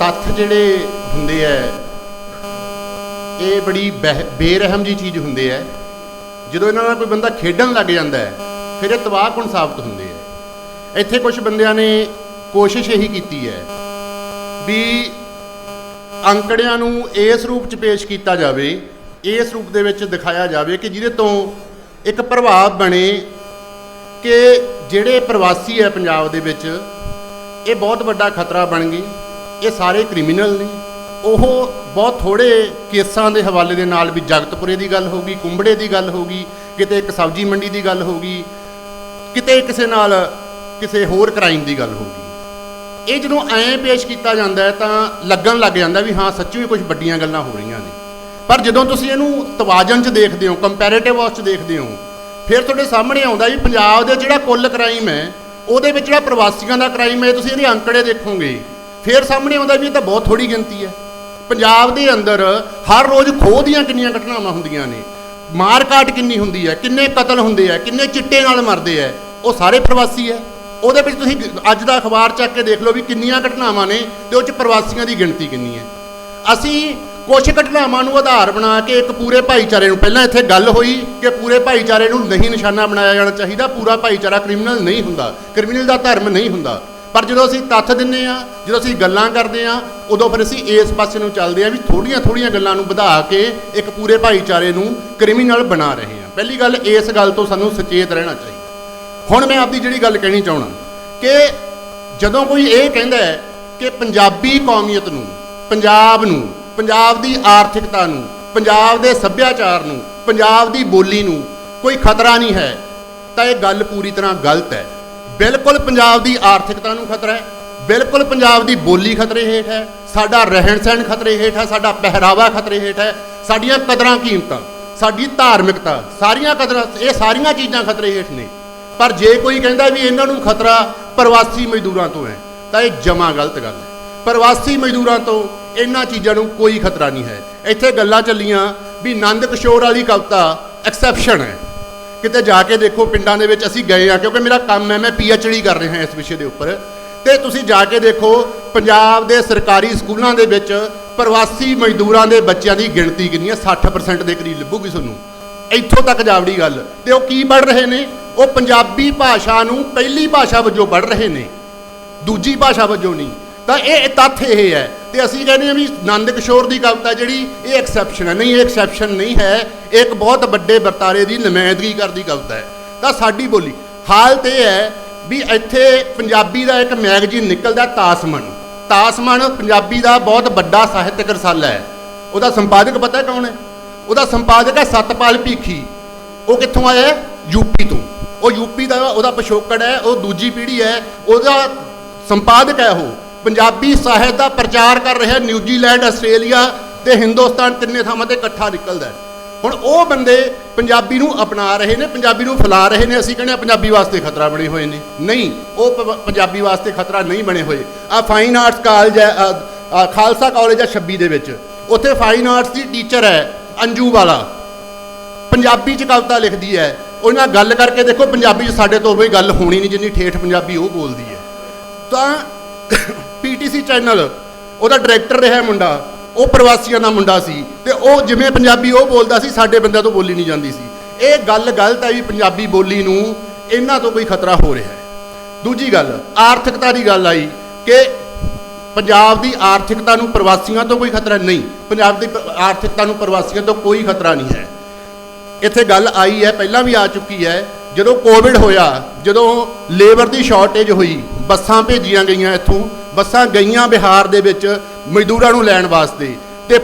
ਤੱਥ ਜਿਹੜੇ ਹੁੰਦੇ ਐ, ਇਹ ਬੜੀ ਬਹਿ- ਬੇਰਹਿਮ ਜੀ ਚੀਜ਼ ਹੁੰਦੇ ਐ। ਜਦੋਂ ਇਹਨਾਂ ਨਾਲ ਕੋਈ ਬੰਦਾ ਖੇਡਣ ਲੱਗ ਜਾਂਦਾ ਹੈ ਫਿਰ ਇਹ ਤਬਾਹਕੁਨ ਸਾਬਤ ਹੁੰਦੇ ਐ। ਇੱਥੇ ਕੁਝ ਬੰਦਿਆਂ ਨੇ ਕੋਸ਼ਿਸ਼ ਇਹੀ ਕੀਤੀ ਹੈ ਵੀ ਅੰਕੜਿਆਂ ਨੂੰ ਇਸ ਰੂਪ ਚ ਪੇਸ਼ ਕੀਤਾ ਜਾਵੇ, ਇਸ ਰੂਪ ਦੇ ਵਿੱਚ ਦਿਖਾਇਆ ਜਾਵੇ ਕਿ ਜਿਹਦੇ ਤੋਂ ਇੱਕ ਪ੍ਰਭਾਵ ਬਣੇ ਕਿ ਜਿਹੜੇ ਪ੍ਰਵਾਸੀ ਹੈ ਪੰਜਾਬ ਦੇ ਵਿੱਚ, ਇਹ ਬਹੁਤ ਵੱਡਾ ਖਤਰਾ ਬਣ ਗਈ। ਇਹ ਸਾਰੇ ਕ੍ਰਿਮੀਨਲ ਨੇ। ਉਹ ਬਹੁਤ ਥੋੜੇ ਕੇਸਾਂ ਦੇ ਹਵਾਲੇ ਦੇ ਨਾਲ ਵੀ ਜਗਤਪੁਰੇ ਦੀ ਗੱਲ ਹੋਊਗੀ ਕੁੰਬੜੇ ਦੀ ਗੱਲ ਹੋਊਗੀ ਕਿਤੇ ਇੱਕ ਸਬਜ਼ੀ ਮੰਡੀ ਦੀ ਗੱਲ ਹੋਊਗੀ ਕਿਤੇ ਕਿਸੇ ਨਾਲ ਕਿਸੇ ਹੋਰ ਕ੍ਰਾਈਮ ਦੀ ਗੱਲ ਹੋਊਗੀ ਇਹ ਜਦੋਂ ਐਂ ਪੇਸ਼ ਕੀਤਾ ਜਾਂਦਾ ਤਾਂ ਲੱਗਣ ਲੱਗ ਜਾਂਦਾ ਵੀ ਹਾਂ ਸੱਚੀ ਹੀ ਕੁਝ ਵੱਡੀਆਂ ਗੱਲਾਂ ਹੋ ਰਹੀਆਂ ਨੇ। ਪਰ ਜਦੋਂ ਤੁਸੀਂ ਇਹਨੂੰ ਤਵਾਜ਼ਨ 'ਚ ਦੇਖਦੇ ਹੋ ਕੰਪੈਰੀਟਿਵ ਉਸ 'ਚ ਦੇਖਦੇ ਹੋ, ਫਿਰ ਤੁਹਾਡੇ ਸਾਹਮਣੇ ਆਉਂਦਾ ਵੀ ਪੰਜਾਬ ਦੇ ਜਿਹੜਾ ਕੁੱਲ ਕ੍ਰਾਈਮ ਹੈ, ਉਹਦੇ ਵਿੱਚ ਜਿਹੜਾ ਪ੍ਰਵਾਸੀਆਂ ਦਾ ਕ੍ਰਾਈਮ ਹੈ ਤੁਸੀਂ ਇਹਦੇ ਅੰਕੜੇ ਦੇਖੋਗੇ। ਫਿਰ ਸਾਹਮਣੇ ਆਉਂਦਾ ਵੀ ਇਹ ਤਾਂ ਬਹੁਤ ਥੋੜੀ ਗਿਣਤੀ ਹੈ। ਪੰਜਾਬ ਦੇ ਅੰਦਰ ਹਰ ਰੋਜ਼ ਖੋਹ ਦੀਆਂ ਕਿੰਨੀਆਂ ਘਟਨਾਵਾਂ ਹੁੰਦੀਆਂ ਨੇ, ਮਾਰ ਕਾਟ ਕਿੰਨੀ ਹੁੰਦੀ ਹੈ, ਕਿੰਨੇ ਕਤਲ ਹੁੰਦੇ ਆ ਕਿੰਨੇ ਚਿੱਟੇ ਨਾਲ ਮਰਦੇ ਆ ਉਹ ਸਾਰੇ ਪ੍ਰਵਾਸੀ ਹੈ। ਉਹਦੇ ਵਿੱਚ ਤੁਸੀਂ ਅੱਜ ਦਾ ਅਖਬਾਰ ਚੱਕ ਕੇ ਦੇਖ ਲਓ ਵੀ ਕਿੰਨੀਆਂ ਘਟਨਾਵਾਂ ਨੇ ਤੇ ਉਹ ਚ ਪ੍ਰਵਾਸੀਆਂ ਦੀ ਗਿਣਤੀ ਕਿੰਨੀ ਹੈ। ਅਸੀਂ ਕੁਝ ਘਟਨਾਵਾਂ ਨੂੰ ਆਧਾਰ ਬਣਾ ਕੇ ਇੱਕ ਪੂਰੇ ਭਾਈਚਾਰੇ ਨੂੰ, ਪਹਿਲਾਂ ਇੱਥੇ ਗੱਲ ਹੋਈ ਕਿ ਪੂਰੇ ਭਾਈਚਾਰੇ ਨੂੰ ਨਹੀਂ ਨਿਸ਼ਾਨਾ ਬਣਾਇਆ ਜਾਣਾ ਚਾਹੀਦਾ, ਪੂਰਾ ਭਾਈਚਾਰਾ ਕ੍ਰਿਮੀਨਲ ਨਹੀਂ ਹੁੰਦਾ, ਕ੍ਰਿਮੀਨਲ ਦਾ ਧਰਮ ਨਹੀਂ ਹੁੰਦਾ। ਪਰ ਜਦੋਂ ਅਸੀਂ ਤੱਥ ਦਿੰਨੇ ਆ, ਜਦੋਂ ਅਸੀਂ ਗੱਲਾਂ ਕਰਦੇ ਆ, ਉਦੋਂ ਫਿਰ ਅਸੀਂ ਇਸ ਪਾਸੇ ਨੂੰ ਚੱਲਦੇ ਆ ਵੀ ਥੋੜੀਆਂ ਥੋੜੀਆਂ ਗੱਲਾਂ ਨੂੰ ਵਧਾ ਕੇ ਇੱਕ ਪੂਰੇ ਭਾਈਚਾਰੇ ਨੂੰ ਕ੍ਰਿਮੀਨਲ ਬਣਾ ਰਹੇ ਆ। ਪਹਿਲੀ ਗੱਲ, ਇਸ ਗੱਲ ਤੋਂ ਸਾਨੂੰ ਸੁਚੇਤ ਰਹਿਣਾ ਚਾਹੀਦਾ। ਹੁਣ ਮੈਂ ਆਪਦੀ ਜਿਹੜੀ ਗੱਲ ਕਹਿਣੀ ਚਾਹਣਾ ਕਿ ਜਦੋਂ ਕੋਈ ਇਹ ਕਹਿੰਦਾ ਹੈ ਕਿ ਪੰਜਾਬੀ ਕੌਮੀਅਤ ਨੂੰ, ਪੰਜਾਬ ਨੂੰ, ਪੰਜਾਬ ਦੀ ਆਰਥਿਕਤਾ ਨੂੰ, ਪੰਜਾਬ ਦੇ ਸੱਭਿਆਚਾਰ ਨੂੰ, ਪੰਜਾਬ ਦੀ ਬੋਲੀ ਨੂੰ ਕੋਈ ਖਤਰਾ ਨਹੀਂ ਹੈ, ਤਾਂ ਇਹ ਗੱਲ ਪੂਰੀ ਤਰ੍ਹਾਂ ਗਲਤ ਹੈ। ਬਿਲਕੁਲ ਪੰਜਾਬ ਦੀ ਆਰਥਿਕਤਾ ਨੂੰ ਖਤਰਾ ਹੈ, ਬਿਲਕੁਲ ਪੰਜਾਬ ਦੀ ਬੋਲੀ ਖਤਰੇ ਹੇਠ ਹੈ, ਸਾਡਾ ਰਹਿਣ ਸਹਿਣ ਖਤਰੇ ਹੇਠ ਹੈ, ਸਾਡਾ ਪਹਿਰਾਵਾ ਖਤਰੇ ਹੇਠ ਹੈ, ਸਾਡੀਆਂ ਕਦਰਾਂ ਕੀਮਤਾਂ, ਸਾਡੀ ਧਾਰਮਿਕਤਾ, ਸਾਰੀਆਂ ਕਦਰਾਂ, ਇਹ ਸਾਰੀਆਂ ਚੀਜ਼ਾਂ ਖਤਰੇ ਹੇਠ ਨੇ। ਪਰ ਜੇ ਕੋਈ ਕਹਿੰਦਾ ਵੀ ਇਹਨਾਂ ਨੂੰ ਖਤਰਾ ਪ੍ਰਵਾਸੀ ਮਜ਼ਦੂਰਾਂ ਤੋਂ ਹੈ, ਤਾਂ ਇਹ ਜਮਾ ਗਲਤ ਗੱਲ ਹੈ। ਪ੍ਰਵਾਸੀ ਮਜ਼ਦੂਰਾਂ ਤੋਂ ਇਹਨਾਂ ਚੀਜ਼ਾਂ ਨੂੰ ਕੋਈ ਖਤਰਾ ਨਹੀਂ ਹੈ। ਇੱਥੇ ਗੱਲਾਂ ਚੱਲੀਆਂ ਵੀ ਨੰਦ ਕਿਸ਼ੋਰ ਵਾਲੀ ਕਵਿਤਾ ਐਕਸੈਪਸ਼ਨ ਹੈ। ਕਿਤੇ ਜਾ ਕੇ ਦੇਖੋ ਪਿੰਡਾਂ ਦੇ ਵਿੱਚ ਅਸੀਂ ਗਏ ਆ ਕਿਉਂਕਿ ਮੇਰਾ ਕੰਮ ਹੈ, ਮੈਂ ਡੀ ਕਰ ਰਿਹਾ ਇਸ ਵਿਸ਼ੇ ਦੇ ਉੱਪਰ। ਤੇ ਤੁਸੀਂ ਜਾ ਕੇ ਦੇਖੋ, ਪੰਜਾਬ ਦੇ ਸਰਕਾਰੀ ਸਕੂਲਾਂ ਦੇ ਵਿੱਚ ਪ੍ਰਵਾਸੀ ਮਜ਼ਦੂਰਾਂ ਦੇ ਬੱਚਿਆਂ ਦੀ ਗਿਣਤੀ ਕਿੰਨੀ ਹੈ 60% ਦੇ ਕਰੀਬ ਲੱਭੂਗੀ ਤੁਹਾਨੂੰ। ਇੱਥੋਂ ਤੱਕ ਜਾਵੜੀ ਗੱਲ। ਤੇ ਉਹ ਕੀ ਪੜ੍ਹ ਰਹੇ ਨੇ? ਉਹ ਪੰਜਾਬੀ ਭਾਸ਼ਾ ਨੂੰ ਪਹਿਲੀ ਭਾਸ਼ਾ ਵਜੋਂ ਪੜ੍ਹ ਰਹੇ ਨੇ। ਦੂਜੀ ਭਾਸ਼ਾ ਵਜੋਂ ਨਹੀਂ। ਤਾਂ ਇਹ ਤੱਥ ਇਹ ਹੈ ਤੇ ਅਸੀਂ ਕਹਿੰਦੇ ਹਾਂ ਵੀ ਨੰਦ ਕਿਸ਼ੋਰ ਦੀ ਕਵਿਤਾ ਜਿਹੜੀ ਇਹ ਐਕਸੈਪਸ਼ਨ ਹੈ, ਨਹੀਂ, ਇਹ ਐਕਸੈਪਸ਼ਨ ਨਹੀਂ ਹੈ। ਇਹ ਇੱਕ ਬਹੁਤ ਵੱਡੇ ਵਰਤਾਰੇ ਦੀ ਨੁਮਾਇੰਦਗੀ ਕਰਦੀ ਕਵਿਤਾ ਹੈ। ਤਾਂ ਸਾਡੀ ਬੋਲੀ ਹਾਲਤ ਇਹ ਹੈ ਵੀ ਇੱਥੇ ਪੰਜਾਬੀ ਦਾ ਇੱਕ ਮੈਗਜ਼ੀਨ ਨਿਕਲਦਾ ਤਾਸਮਨ ਤਾਸਮਨ ਪੰਜਾਬੀ ਦਾ ਬਹੁਤ ਵੱਡਾ ਸਾਹਿਤਕ ਰਸਾਲਾ ਹੈ। ਉਹਦਾ ਸੰਪਾਦਕ ਪਤਾ ਕੌਣ ਹੈ? ਉਹਦਾ ਸੰਪਾਦਕ ਹੈ ਸਤਪਾਲ ਭੀਖੀ। ਉਹ ਕਿੱਥੋਂ ਆਇਆ ਹੈ? ਯੂਪੀ ਤੋਂ। ਉਹ ਯੂਪੀ ਦਾ ਉਹਦਾ ਪਿਛੋਕੜ ਹੈ, ਉਹ ਦੂਜੀ ਪੀੜ੍ਹੀ ਹੈ, ਉਹਦਾ ਸੰਪਾਦਕ ਹੈ ਉਹ। ਪੰਜਾਬੀ ਸਾਹਿਤ ਦਾ ਪ੍ਰਚਾਰ ਕਰ ਰਿਹਾ ਨਿਊਜ਼ੀਲੈਂਡ ਆਸਟ੍ਰੇਲੀਆ ਤੇ ਹਿੰਦੁਸਤਾਨ ਤਿੰਨੇ ਥਾਵਾਂ ਤੇ ਇਕੱਠਾ ਨਿਕਲਦਾ ਹੁਣ ਉਹ ਬੰਦੇ ਪੰਜਾਬੀ ਨੂੰ ਅਪਣਾ ਰਹੇ ਨੇ, ਪੰਜਾਬੀ ਨੂੰ ਫੈਲਾ ਰਹੇ ਨੇ, ਅਸੀਂ ਕਹਿੰਦੇ ਹਾਂ ਪੰਜਾਬੀ ਵਾਸਤੇ ਖਤਰਾ ਬਣੇ ਹੋਏ ਨੇ। ਨਹੀਂ, ਉਹ ਪੰਜਾਬੀ ਵਾਸਤੇ ਖਤਰਾ ਨਹੀਂ ਬਣੇ ਹੋਏ। ਆ ਫਾਈਨ ਆਰਟਸ ਕਾਲਜ ਹੈ ਖਾਲਸਾ ਕਾਲਜ ਹੈ 26 ਦੇ ਵਿੱਚ। ਉੱਥੇ ਫਾਈਨ ਆਰਟਸ ਦੀ ਟੀਚਰ ਹੈ, ਅੰਜੂ ਵਾਲਾ। ਪੰਜਾਬੀ ਚ ਕਵਿਤਾ ਲਿਖਦੀ ਹੈ। ਉਹਨਾਂ ਗੱਲ ਕਰਕੇ ਦੇਖੋ, ਪੰਜਾਬੀ ਚ ਸਾਡੇ ਤੋਂ ਵੀ ਗੱਲ ਹੋਣੀ ਨਹੀਂ, ਜਿੰਨੀ ਠੇਠ ਪੰਜਾਬੀ ਉਹ ਬੋਲਦੀ ਹੈ। ਤਾਂ ਪੀਟੀਸੀ ਚੈਨਲ, ਉਹਦਾ ਡਾਇਰੈਕਟਰ ਰਿਹਾ ਮੁੰਡਾ, ਉਹ ਪ੍ਰਵਾਸੀਆਂ ਦਾ ਮੁੰਡਾ ਸੀ ਤੇ ਉਹ ਜਿਵੇਂ ਪੰਜਾਬੀ ਉਹ ਬੋਲਦਾ ਸੀ, ਸਾਡੇ ਬੰਦਿਆਂ ਤੋਂ ਬੋਲੀ ਨਹੀਂ ਜਾਂਦੀ ਸੀ। ਇਹ ਗੱਲ ਗਲਤ ਹੈ ਵੀ ਪੰਜਾਬੀ ਬੋਲੀ ਨੂੰ ਇਹਨਾਂ ਤੋਂ ਕੋਈ ਖਤਰਾ ਹੋ ਰਿਹਾ ਹੈ। ਦੂਜੀ ਗੱਲ, ਆਰਥਿਕਤਾ ਦੀ ਗੱਲ ਆਈ ਕਿ ਪੰਜਾਬ ਦੀ ਆਰਥਿਕਤਾ ਨੂੰ ਪ੍ਰਵਾਸੀਆਂ ਤੋਂ ਕੋਈ ਖਤਰਾ ਨਹੀਂ, ਪੰਜਾਬ ਦੀ ਆਰਥਿਕਤਾ ਨੂੰ ਪ੍ਰਵਾਸੀਆਂ ਤੋਂ ਕੋਈ ਖਤਰਾ ਨਹੀਂ ਹੈ। ਇੱਥੇ ਗੱਲ ਆਈ ਹੈ, ਪਹਿਲਾਂ ਵੀ ਆ ਚੁੱਕੀ ਹੈ, ਜਦੋਂ ਕੋਵਿਡ ਹੋਇਆ, ਜਦੋਂ ਲੇਬਰ ਦੀ ਸ਼ਾਰਟੇਜ ਹੋਈ, ਬੱਸਾਂ ਭੇਜੀਆਂ ਗਈਆਂ ਇੱਥੋਂ ਬੱਸਾਂ ਗਈਆਂ ਬਿਹਾਰ ਦੇ ਵਿੱਚ ਮਜ਼ਦੂਰਾਂ ਨੂੰ ਲੈਣ ਵਾਸਤੇ। ਤੇ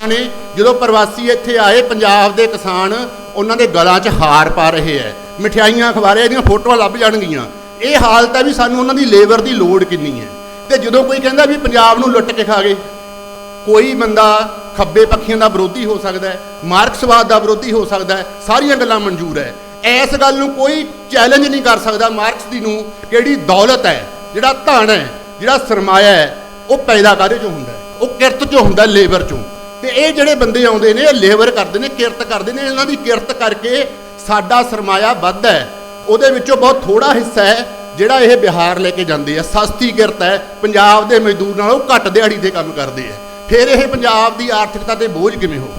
ਨੇ ਜਦੋਂ ਪ੍ਰਵਾਸੀ ਇੱਥੇ ਆਏ, ਪੰਜਾਬ ਦੇ ਕਿਸਾਨ ਉਹਨਾਂ ਦੇ ਗਲਾਂ 'ਚ ਹਾਰ ਪਾ ਰਹੇ ਐ। ਮਠਿਆਈਆਂ ਖਵਾ ਰਹੇ ਇਹਦੀਆਂ ਫੋਟੋਆਂ ਲੱਭ ਜਾਣਗੀਆਂ। ਇਹ ਹਾਲਤ ਹੈ ਵੀ ਸਾਨੂੰ ਉਹਨਾਂ ਦੀ ਲੇਬਰ ਦੀ ਲੋੜ ਕਿੰਨੀ ਹੈ ਤੇ ਜਦੋਂ ਕੋਈ ਕਹਿੰਦਾ ਵੀ ਪੰਜਾਬ ਨੂੰ ਲੁੱਟ ਕੇ ਖਾ ਗਏ, ਕੋਈ ਬੰਦਾ ਖੱਬੇ ਪੱਖੀਆਂ ਦਾ ਵਿਰੋਧੀ ਹੋ ਸਕਦਾ ਹੈ ਮਾਰਕਸਵਾਦ ਦਾ ਵਿਰੋਧੀ ਹੋ ਸਕਦਾ ਹੈ ਸਾਰੀਆਂ ਗੱਲਾਂ ਮਨਜ਼ੂਰ ਹੈ ਇਸ ਗੱਲ ਨੂੰ ਕੋਈ ਚੈਲੰਜ ਨਹੀਂ ਕਰ ਸਕਦਾ ਮਾਰਕਸ ਦੀ ਨੂੰ, ਕਿਹੜੀ ਦੌਲਤ ਹੈ ਜਿਹੜਾ ਧਨ ਹੈ, ਜਿਹੜਾ ਸਰਮਾਇਆ ਹੈ, ਉਹ ਪੈਦਾ ਕਾਹਦੇ ਚੋਂ ਹੁੰਦਾ ਉਹ ਕਿਰਤ ਚੋਂ ਹੁੰਦਾ ਲੇਬਰ ਚੋਂ। ਤੇ ਇਹ ਜਿਹੜੇ ਬੰਦੇ ਆਉਂਦੇ ਨੇ, ਇਹ ਲੇਬਰ ਕਰਦੇ ਨੇ, ਕਿਰਤ ਕਰਦੇ ਨੇ, ਇਹਨਾਂ ਦੀ ਕਿਰਤ ਕਰਕੇ ਸਾਡਾ ਸਰਮਾਇਆ ਵੱਧਦਾ ਹੈ। ਉਹਦੇ ਵਿੱਚੋਂ ਬਹੁਤ ਥੋੜਾ ਹਿੱਸਾ ਹੈ, ਜਿਹੜਾ ਇਹ ਬਿਹਾਰ ਲੈ ਕੇ ਜਾਂਦੇ ਆ। ਸਸਤੀ ਕਿਰਤ ਹੈ, ਪੰਜਾਬ ਦੇ ਮਜ਼ਦੂਰ ਨਾਲੋਂ ਘੱਟ ਦਿਹਾੜੀ ਤੇ ਕੰਮ ਕਰਦੇ ਆ। ਫਿਰ ਇਹ ਪੰਜਾਬ ਦੀ ਆਰਥਿਕਤਾ ਤੇ ਬੋਝ ਕਿਵੇਂ ਹੋਊ?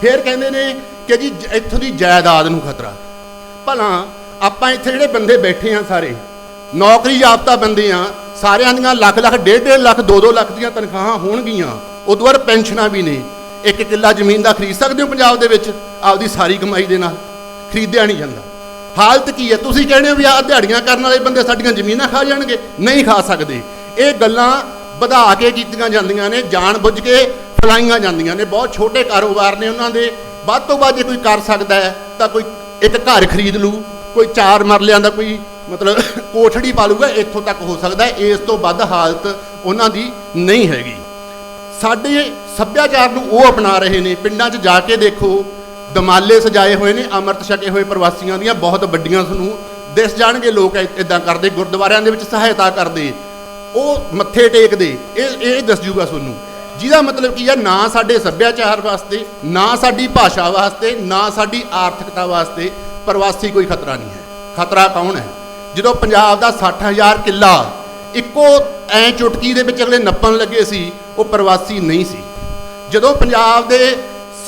ਫਿਰ ਕਹਿੰਦੇ ਨੇ ਕਿ ਜੀ ਜ- ਇੱਥੋਂ ਦੀ ਜਾਇਦਾਦ ਨੂੰ ਖਤਰਾ। ਭਲਾ, ਆਪਾਂ ਇੱਥੇ ਜਿਹੜੇ ਬੰਦੇ ਬੈਠੇ ਆ ਸਾਰੇ ਨੌਕਰੀ ਯਾਫਤਾ ਬੰਦੇ ਆ ਸਾਰਿਆਂ ਦੀਆਂ ਲੱਖ ਲੱਖ, ਡੇਢ ਡੇਢ ਲੱਖ 2-2 ਲੱਖ ਦੀਆਂ ਤਨਖਾਹਾਂ ਹੋਣਗੀਆਂ। ਉਦੋਂ ਬਾਅਦ ਪੈਨਸ਼ਨਾਂ ਵੀ ਨੇ। ਇੱਕ ਕਿੱਲਾ ਜ਼ਮੀਨ ਦਾ ਖਰੀਦ ਸਕਦੇ ਹੋ ਪੰਜਾਬ ਦੇ ਵਿੱਚ? ਆਪਦੀ ਸਾਰੀ ਕਮਾਈ ਦੇ ਨਾਲ। ਖਰੀਦਿਆ ਨਹੀਂ ਜਾਂਦਾ। ਹਾਲਤ ਕੀ ਹੈ? ਤੁਸੀਂ ਕਹਿੰਦੇ ਹੋ ਵੀ ਆਹ ਦਿਹਾੜੀਆਂ ਕਰਨ ਵਾਲੇ ਬੰਦੇ ਸਾਡੀਆਂ ਜ਼ਮੀਨਾਂ ਖਾ ਜਾਣਗੇ। ਨਹੀਂ ਖਾ ਸਕਦੇ। ਇਹ ਗੱਲਾਂ ਵਧਾ ਕੇ ਕੀਤੀਆਂ ਜਾਂਦੀਆਂ ਨੇ ਜਾਣ ਬੁੱਝ ਕੇ ਫਲਾਈਆਂ ਜਾਂਦੀਆਂ ਨੇ। ਬਹੁਤ ਛੋਟੇ ਕਾਰੋਬਾਰ ਨੇ ਉਹਨਾਂ ਦੇ। ਵੱਧ ਤੋਂ ਵੱਧ ਜੇ ਕੋਈ ਕਰ ਸਕਦਾ ਹੈ, ਤਾਂ ਕੋਈ ਇੱਕ ਘਰ ਖਰੀਦ ਲੂ ਕੋਈ ਚਾਰ ਮਰਲਿਆਂ ਦਾ ਕੋਈ ਮਤਲਬ ਕੋਠੜੀ ਪਾ ਲੂਗਾ ਇੱਥੋਂ ਤੱਕ ਹੋ ਸਕਦਾ ਇਸ ਤੋਂ ਵੱਧ ਹਾਲਤ ਉਹਨਾਂ ਦੀ ਨਹੀਂ ਹੈਗੀ। ਸਾਡੇ ਸੱਭਿਆਚਾਰ ਨੂੰ ਉਹ ਅਪਣਾ ਰਹੇ ਨੇ। ਪਿੰਡਾਂ 'ਚ ਜਾ ਕੇ ਦੇਖੋ, ਦਮਾਲੇ ਸਜਾਏ ਹੋਏ ਨੇ, ਅੰਮ੍ਰਿਤ ਛਕੇ ਹੋਏ ਪ੍ਰਵਾਸੀਆਂ ਦੀਆਂ ਬਹੁਤ ਵੱਡੀਆਂ ਤੁਹਾਨੂੰ ਦਿਸ ਜਾਣਗੇ। ਲੋਕ ਇਦਾਂ ਕਰਦੇ, ਗੁਰਦੁਆਰਿਆਂ ਦੇ ਵਿੱਚ ਸਹਾਇਤਾ ਕਰਦੇ, ਉਹ ਮੱਥੇ ਟੇਕਦੇ, ਇਹ ਇਹ ਦੱਸ ਜੂਗਾ ਤੁਹਾਨੂੰ। ਜਿਹਦਾ ਮਤਲਬ ਕੀ ਆ, ਨਾ ਸਾਡੇ ਸੱਭਿਆਚਾਰ ਵਾਸਤੇ, ਨਾ ਸਾਡੀ ਭਾਸ਼ਾ ਵਾਸਤੇ, ਨਾ ਸਾਡੀ ਆਰਥਿਕਤਾ ਵਾਸਤੇ ਪ੍ਰਵਾਸੀ ਕੋਈ ਖਤਰਾ ਨਹੀਂ ਹੈ। ਖਤਰਾ ਕੌਣ ਹੈ? ਜਦੋਂ ਪੰਜਾਬ ਦਾ 60000 ਕਿੱਲਾ ਇੱਕੋ ਐ ਚੁਟਕੀ ਦੇ ਵਿੱਚ ਅਗਲੇ ਨੱਪਣ ਲੱਗੇ ਸੀ, ਉਹ ਪ੍ਰਵਾਸੀ ਨਹੀਂ ਸੀ। ਜਦੋਂ ਪੰਜਾਬ ਦੇ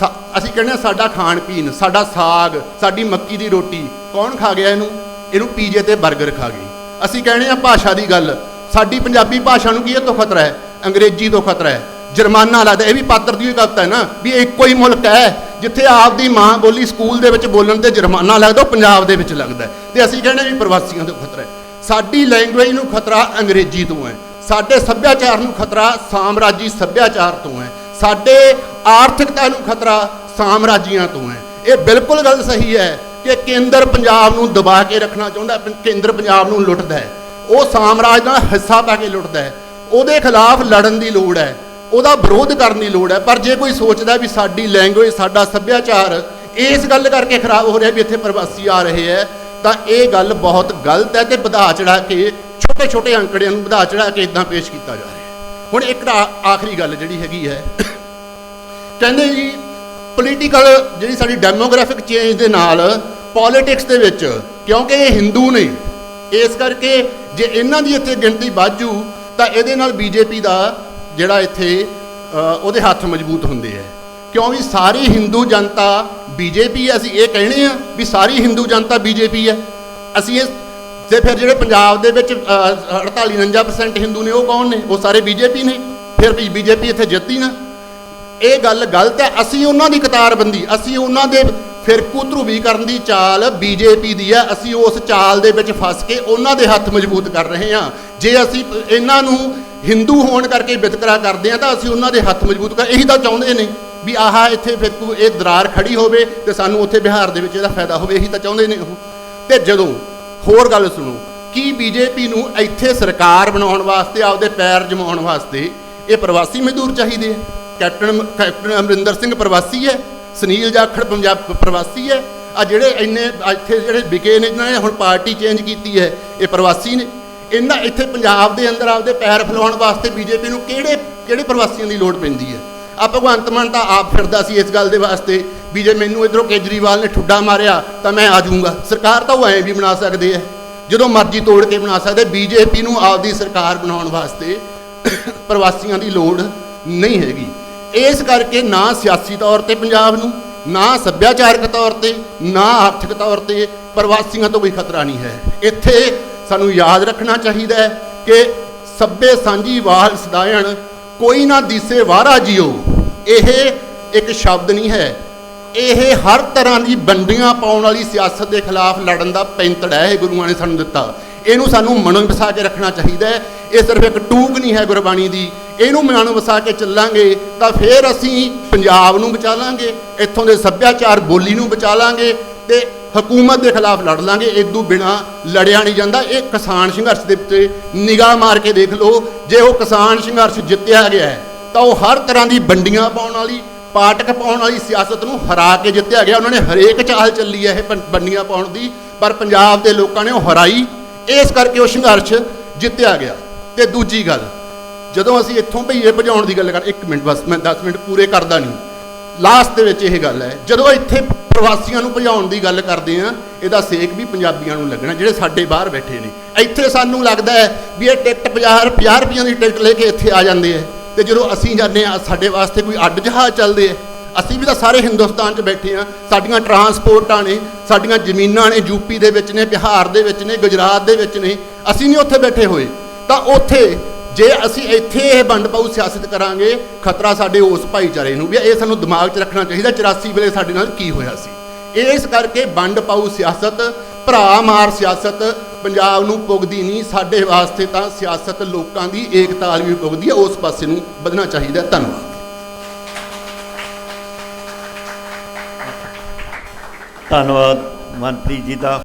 ਸਾ- ਅਸੀਂ ਕਹਿੰਦੇ ਹਾਂ ਸਾਡਾ ਖਾਣ ਪੀਣ, ਸਾਡਾ ਸਾਗ, ਸਾਡੀ ਮੱਕੀ ਦੀ ਰੋਟੀ, ਕੌਣ ਖਾ ਗਿਆ ਇਹਨੂੰ? ਇਹਨੂੰ ਪੀਜੇ ਤੇ 버ਗਰ ਖਾ ਗਏ। ਅਸੀਂ ਕਹਿੰਦੇ ਹਾਂ ਭਾਸ਼ਾ ਦੀ ਗੱਲ, ਸਾਡੀ ਪੰਜਾਬੀ ਭਾਸ਼ਾ ਨੂੰ ਕੀ ਇਹ ਤੋਂ ਖਤਰਾ ਹੈ? ਅੰਗਰੇਜ਼ੀ ਤੋਂ ਖਤਰਾ ਹੈ। ਜੁਰਮਾਨਾ ਲੱਗਦਾ ਇਹ ਵੀ ਪਾਤਰ ਦੀ ਹੀ ਕਵਿਤਾ ਹੈ ਨਾ, ਵੀ ਇਹ ਇੱਕੋ ਹੀ ਮੁਲਕ ਹੈ। ਜਿੱਥੇ ਆਪ ਦੀ ਮਾਂ ਬੋਲੀ ਸਕੂਲ ਦੇ ਵਿੱਚ ਬੋਲਣ ਤੇ ਜੁਰਮਾਨਾ ਲੱਗਦਾ, ਉਹ ਪੰਜਾਬ ਦੇ ਵਿੱਚ ਲੱਗਦਾ ਹੈ। ਤੇ ਅਸੀਂ ਕਹਿੰਦੇ ਵੀ ਪ੍ਰਵਾਸੀਆਂ ਤੋਂ ਖਤਰਾ ਹੈ। ਸਾਡੀ ਲੈਂਗੁਏਜ ਨੂੰ ਖਤਰਾ ਅੰਗਰੇਜ਼ੀ ਤੋਂ ਹੈ। ਸਾਡੇ ਸੱਭਿਆਚਾਰ ਨੂੰ ਖਤਰਾ ਸਾਮਰਾਜੀ ਸੱਭਿਆਚਾਰ ਤੋਂ ਹੈ। ਸਾਡੇ ਆਰਥਿਕਤਾ ਨੂੰ ਖਤਰਾ ਸਾਮਰਾਜੀਆਂ ਤੋਂ ਹੈ। ਇਹ ਬਿਲਕੁਲ ਗੱਲ ਸਹੀ ਹੈ ਕਿ ਕੇਂਦਰ ਪੰਜਾਬ ਨੂੰ ਦਬਾ ਕੇ ਰੱਖਣਾ ਚਾਹੁੰਦਾ ਕੇਂਦਰ ਪੰਜਾਬ ਨੂੰ ਲੁੱਟਦਾ ਹੈ। ਉਹ ਸਾਮਰਾਜ ਦਾ ਹਿੱਸਾ ਪਾ ਕੇ ਲੁੱਟਦਾ ਹੈ। ਉਹਦੇ ਖਿਲਾਫ ਲੜਨ ਦੀ ਲੋੜ ਹੈ। ਉਹਦਾ ਵਿਰੋਧ ਕਰਨ ਦੀ ਲੋੜ ਹੈ, ਪਰ ਜੇ ਕੋਈ ਸੋਚਦਾ ਵੀ ਸਾਡੀ ਲੈਂਗੁਏਜ ਸਾਡਾ ਸੱਭਿਆਚਾਰ ਇਸ ਗੱਲ ਕਰਕੇ ਖਰਾਬ ਹੋ ਰਿਹਾ ਵੀ ਇੱਥੇ ਪ੍ਰਵਾਸੀ ਆ ਰਹੇ ਹੈ, ਤਾਂ ਇਹ ਗੱਲ ਬਹੁਤ ਗਲਤ ਹੈ ਤੇ ਵਧਾ ਚੜਾ ਕੇ ਛੋਟੇ ਛੋਟੇ ਅੰਕੜਿਆਂ ਨੂੰ ਵਧਾ ਚੜਾ ਕੇ ਇਦਾਂ ਪੇਸ਼ ਕੀਤਾ ਜਾ ਰਿਹਾ ਹੈ। ਹੁਣ ਇੱਕ ਆ- ਆਖਰੀ ਗੱਲ ਜਿਹੜੀ ਹੈਗੀ ਹੈ, ਕਹਿੰਦੇ ਜੀ ਪੋਲੀਟੀਕਲ ਜਿਹੜੀ ਸਾਡੀ ਡੈਮੋਗ੍ਰਾਫਿਕ ਚੇਂਜ ਦੇ ਨਾਲ ਪੋਲਿਟਿਕਸ ਦੇ ਵਿੱਚ, ਕਿਉਂਕਿ ਇਹ ਹਿੰਦੂ ਨੇ, ਇਸ ਕਰਕੇ ਜੇ ਇਹਨਾਂ ਦੀ ਇੱਥੇ ਗਿਣਤੀ ਵਾਜੂ ਤਾਂ ਇਹਦੇ ਨਾਲ ਬੀਜੇਪੀ ਦਾ ਜਿਹੜਾ ਇੱਥੇ ਉਹਦੇ ਹੱਥ ਮਜ਼ਬੂਤ ਹੁੰਦੇ ਹੈ। ਕਿਉਂ ਵੀ ਸਾਰੀ ਹਿੰਦੂ ਜਨਤਾ ਬੀਜੇਪੀ ਹੈ, ਅਸੀਂ ਇਹ ਕਹਿਣੇ ਆ ਵੀ ਸਾਰੀ ਹਿੰਦੂ ਜਨਤਾ ਬੀਜੇਪੀ ਹੈ। ਅਸੀਂ ਇਹ ਤੇ ਫਿਰ ਜਿਹੜੇ ਪੰਜਾਬ ਦੇ ਵਿੱਚ 48 49% ਹਿੰਦੂ ਨੇ ਉਹ ਕੌਣ ਨੇ? ਉਹ ਸਾਰੇ ਬੀਜੇਪੀ ਨੇ। ਫਿਰ ਵੀ ਬੀਜੇਪੀ ਇੱਥੇ ਜਿੱਤੀ ਨਾ। ਇਹ ਗੱਲ ਗਲਤ ਹੈ, ਅਸੀਂ ਉਹਨਾਂ ਦੀ ਕਤਾਰਬੰਦੀ, ਅਸੀਂ ਉਹਨਾਂ ਦੇ ਫਿਰਕੂ ਧਰੂਵੀਕਰਨ ਦੀ ਚਾਲ ਬੀਜੇਪੀ ਦੀ ਹੈ। ਅਸੀਂ ਉਸ ਚਾਲ ਦੇ ਵਿੱਚ ਫਸ ਕੇ ਉਹਨਾਂ ਦੇ ਹੱਥ ਮਜ਼ਬੂਤ ਕਰ ਰਹੇ ਹਾਂ। ਜੇ ਅਸੀਂ ਇਹਨਾਂ ਨੂੰ ਹਿੰਦੂ ਹੋਣ ਕਰਕੇ ਵਿਤਕਰਾ ਕਰਦੇ ਹਾਂ ਤਾਂ ਅਸੀਂ ਉਹਨਾਂ ਦੇ ਹੱਥ ਮਜ਼ਬੂਤ ਕਰ ਇਹੀ ਤਾਂ ਚਾਹੁੰਦੇ ਨੇ ਵੀ ਆਹਾ ਇੱਥੇ ਫਿਰਕੂ ਇਹ ਦਰਾਰ ਖੜੀ ਹੋਵੇ ਤੇ ਸਾਨੂੰ ਉੱਥੇ ਬਿਹਾਰ ਦੇ ਵਿੱਚ ਇਹਦਾ ਫਾਇਦਾ ਹੋਵੇ, ਇਹੀ ਤਾਂ ਚਾਹੁੰਦੇ ਨੇ ਉਹ। ਤੇ ਜਦੋਂ ਹੋਰ ਗੱਲ ਸੁਣੋ, ਕੀ ਬੀਜੇਪੀ ਨੂੰ ਇੱਥੇ ਸਰਕਾਰ ਬਣਾਉਣ ਵਾਸਤੇ, ਆਪਦੇ ਪੈਰ ਜਮਾਉਣ ਵਾਸਤੇ ਇਹ ਪ੍ਰਵਾਸੀ ਮਜ਼ਦੂਰ ਚਾਹੀਦੇ ਆ? ਕੈਪਟਨ ਕੈਪਟਨ ਅਮਰਿੰਦਰ ਸਿੰਘ ਪ੍ਰਵਾਸੀ ਹੈ, ਸੁਨੀਲ ਜਾਖੜ ਪੰਜਾਬ ਪ੍ਰਵਾਸੀ ਹੈ। ਆ ਜਿਹੜੇ ਇੰਨੇ ਇੱਥੇ ਜਿਹੜੇ ਵਿਕੇ ਨੇ, ਜਿਨ੍ਹਾਂ ਨੇ ਹੁਣ ਪਾਰਟੀ ਚੇਂਜ ਕੀਤੀ ਹੈ, ਇਹ ਪ੍ਰਵਾਸੀ ਨੇ। ਇਹਨਾਂ ਇੱਥੇ ਪੰਜਾਬ ਦੇ ਅੰਦਰ ਆਪਦੇ ਪੈਰ ਫੈਲਾਉਣ ਵਾਸਤੇ ਬੀਜੇਪੀ ਨੂੰ ਕਿਹੜੇ ਕਿਹੜੇ ਪ੍ਰਵਾਸੀਆਂ ਦੀ ਲੋੜ ਪੈਂਦੀ ਹੈ? ਆ ਭਗਵੰਤ ਮਾਨ ਤਾਂ ਆਪ ਫਿਰਦਾ ਸੀ ਇਸ ਗੱਲ ਦੇ ਵਾਸਤੇ ਵੀ ਜੇ ਮੈਨੂੰ ਇਧਰੋਂ ਕੇਜਰੀਵਾਲ ਨੇ ਠੁੱਡਾ ਮਾਰਿਆ ਤਾਂ ਮੈਂ ਆ ਜਾਊਂਗਾ। ਸਰਕਾਰ ਤਾਂ ਉਹ ਐਂ ਵੀ ਬਣਾ ਸਕਦੇ ਆ ਜਦੋਂ ਮਰਜ਼ੀ ਤੋੜ ਕੇ ਬਣਾ ਸਕਦੇ, ਬੀਜੇਪੀ ਨੂੰ ਆਪਦੀ ਸਰਕਾਰ ਬਣਾਉਣ ਵਾਸਤੇ ਪ੍ਰਵਾਸੀਆਂ ਦੀ ਲੋੜ ਨਹੀਂ ਹੈਗੀ। ਇਸ ਕਰਕੇ ਨਾ ਸਿਆਸੀ ਤੌਰ ਤੇ ਪੰਜਾਬ ਨੂੰ, ਨਾ ਸੱਭਿਆਚਾਰਕ ਤੌਰ ਤੇ, ਨਾ ਆਰਥਿਕ ਤੌਰ ਤੇ ਪ੍ਰਵਾਸੀਆਂ ਤੋਂ ਕੋਈ ਖਤਰਾ ਨਹੀਂ ਹੈ। ਇੱਥੇ ਸਾਨੂੰ ਯਾਦ ਰੱਖਣਾ ਚਾਹੀਦਾ ਹੈ ਕਿ ਸੱਬੇ ਸਾਂਝੀ ਵਾਲ ਸਦਾਇਣ ਕੋਈ ਨਾ ਦੀਸੇ ਵਾਰਾ ਜਿਓ ਇਹ ਇੱਕ ਸ਼ਬਦ ਨਹੀਂ ਹੈ। ਇਹ ਹਰ ਤਰ੍ਹਾਂ ਦੀ ਬੰਡੀਆਂ ਪਾਉਣ ਵਾਲੀ ਸਿਆਸਤ ਦੇ ਖਿਲਾਫ ਲੜਨ ਦਾ ਪੈਂਤੜ ਹੈ, ਇਹ ਗੁਰੂਆਂ ਨੇ ਸਾਨੂੰ ਦਿੱਤਾ। ਇਹਨੂੰ ਸਾਨੂੰ ਮਨੋਂ ਵਸਾ ਕੇ ਰੱਖਣਾ ਚਾਹੀਦਾ ਹੈ। ਇਹ ਸਿਰਫ ਇੱਕ ਟੂਕ ਨਹੀਂ ਹੈ ਗੁਰਬਾਣੀ ਦੀ। ਇਹਨੂੰ ਮਨੋਂ ਵਸਾ ਕੇ ਚੱਲਾਂਗੇ ਤਾਂ ਫਿਰ ਅਸੀਂ ਪੰਜਾਬ ਨੂੰ ਬਚਾ ਲਾਂਗੇ, ਇੱਥੋਂ ਦੇ ਸੱਭਿਆਚਾਰ ਬੋਲੀ ਨੂੰ ਬਚਾ ਲਾਂਗੇ ਤੇ ਹਕੂਮਤ ਦੇ ਖਿਲਾਫ ਲੜ ਲਾਂਗੇ ਇਦੋਂ ਬਿਨਾ ਲੜਿਆ ਨਹੀਂ ਜਾਂਦਾ। ਇਹ ਕਿਸਾਨ ਸੰਘਰਸ਼ ਦੇ ਉੱਤੇ ਨਿਗਾਹ ਮਾਰ ਕੇ ਦੇਖ ਲਓ, ਜੇ ਉਹ ਕਿਸਾਨ ਸੰਘਰਸ਼ ਜਿੱਤਿਆ ਗਿਆ ਹੈ, ਤਾਂ ਉਹ ਹਰ ਤਰ੍ਹਾਂ ਦੀ ਵੰਡੀਆਂ ਪਾਉਣ ਵਾਲੀ, ਪਾਟਕ ਪਾਉਣ ਵਾਲੀ ਸਿਆਸਤ ਨੂੰ ਹਰਾ ਕੇ ਜਿੱਤਿਆ ਗਿਆ। ਉਹਨਾਂ ਨੇ ਹਰੇਕ ਚਾਲ ਚੱਲੀ ਹੈ ਇਹ ਵੰ- ਵੰਡੀਆਂ ਪਾਉਣ ਦੀ, ਪਰ ਪੰਜਾਬ ਦੇ ਲੋਕਾਂ ਨੇ ਉਹ ਹਰਾਈ। ਇਸ ਕਰਕੇ ਉਹ ਸੰਘਰਸ਼ ਜਿੱਤਿਆ ਗਿਆ। ਤੇ ਦੂਜੀ ਗੱਲ, ਜਦੋਂ ਅਸੀਂ ਇੱਥੋਂ ਭਈਏ ਭਜਾਉਣ ਦੀ ਗੱਲ ਕਰ, ਇੱਕ ਮਿੰਟ ਬਸ, ਮੈਂ 10 ਮਿੰਟ ਪੂਰੇ ਕਰਦਾ ਨਹੀਂ। ਲਾਸਟ ਦੇ ਵਿੱਚ ਇਹ ਗੱਲ ਹੈ, ਜਦੋਂ ਇੱਥੇ ਪ੍ਰਵਾਸੀਆਂ ਨੂੰ ਭਜਾਉਣ ਦੀ ਗੱਲ ਕਰਦੇ ਆ ਇਹਦਾ ਸੇਕ ਵੀ ਪੰਜਾਬੀਆਂ ਨੂੰ ਲੱਗਣਾ, ਜਿਹੜੇ ਸਾਡੇ ਬਾਹਰ ਬੈਠੇ ਨੇ। ਇੱਥੇ ਸਾਨੂੰ ਲੱਗਦਾ ਹੈ ਵੀ ਇਹ ਟਿਕਟ 50 50 ਰੁਪਈਆਂ ਦੀ ਟਿਕਟ ਲੈ ਕੇ ਇੱਥੇ ਆ ਜਾਂਦੇ ਆ ਤੇ ਜਦੋਂ ਅਸੀਂ ਜਾਂਦੇ ਆ ਸਾਡੇ ਵਾਸਤੇ ਕੋਈ ਅੱਡ ਜਹਾਜ਼ ਚੱਲਦੇ ਆ ਅਸੀਂ ਵੀ ਤਾਂ ਸਾਰੇ ਹਿੰਦੁਸਤਾਨ 'ਚ ਬੈਠੇ ਆ ਸਾਡੀਆਂ ਟਰਾਂਸਪੋਰਟਾਂ ਨੇ, ਸਾਡੀਆਂ ਜ਼ਮੀਨਾਂ ਨੇ ਯੂਪੀ ਦੇ ਵਿੱਚ ਨੇ, ਬਿਹਾਰ ਦੇ ਵਿੱਚ ਨੇ, ਗੁਜਰਾਤ ਦੇ ਵਿੱਚ ਨੇ, ਅਸੀਂ ਨਹੀਂ ਉੱਥੇ ਬੈਠੇ ਹੋਏ। ਤਾਂ ਉੱਥੇ ਜੇ ਅਸੀਂ ਇੱਥੇ ਇਹ ਵੰਡ ਪਾਉ ਸਿਆਸਤ ਕਰਾਂਗੇ, ਖਤਰਾ ਸਾਡੇ ਉਸ ਭਾਈਚਾਰੇ ਨੂੰ ਵੀ ਇਹ ਸਾਨੂੰ ਦਿਮਾਗ 'ਚ ਰੱਖਣਾ ਚਾਹੀਦਾ 84 ਵੇਲੇ ਸਾਡੇ ਨਾਲ ਕੀ ਹੋਇਆ ਸੀ। ਇਸ ਕਰਕੇ ਵੰਡ ਪਾਉ ਸਿਆਸਤ, ਭਰਾ ਮਾਰ ਸਿਆਸਤ, ਪੰਜਾਬ ਨੂੰ ਪੁੱਗਦੀ ਨਹੀਂ, ਸਾਡੇ ਵਾਸਤੇ ਤਾਂ ਸਿਆਸਤ ਲੋਕਾਂ ਦੀ ਏਕਤਾ ਵਾਲੀ ਵੀ ਪੁੱਗਦੀ ਹੈ ਉਸ ਪਾਸੇ ਨੂੰ ਵਧਣਾ ਚਾਹੀਦਾ। ਧੰਨਵਾਦ। ਧੰਨਵਾਦ ਮਨਪ੍ਰੀਤ ਜੀ ਦਾ।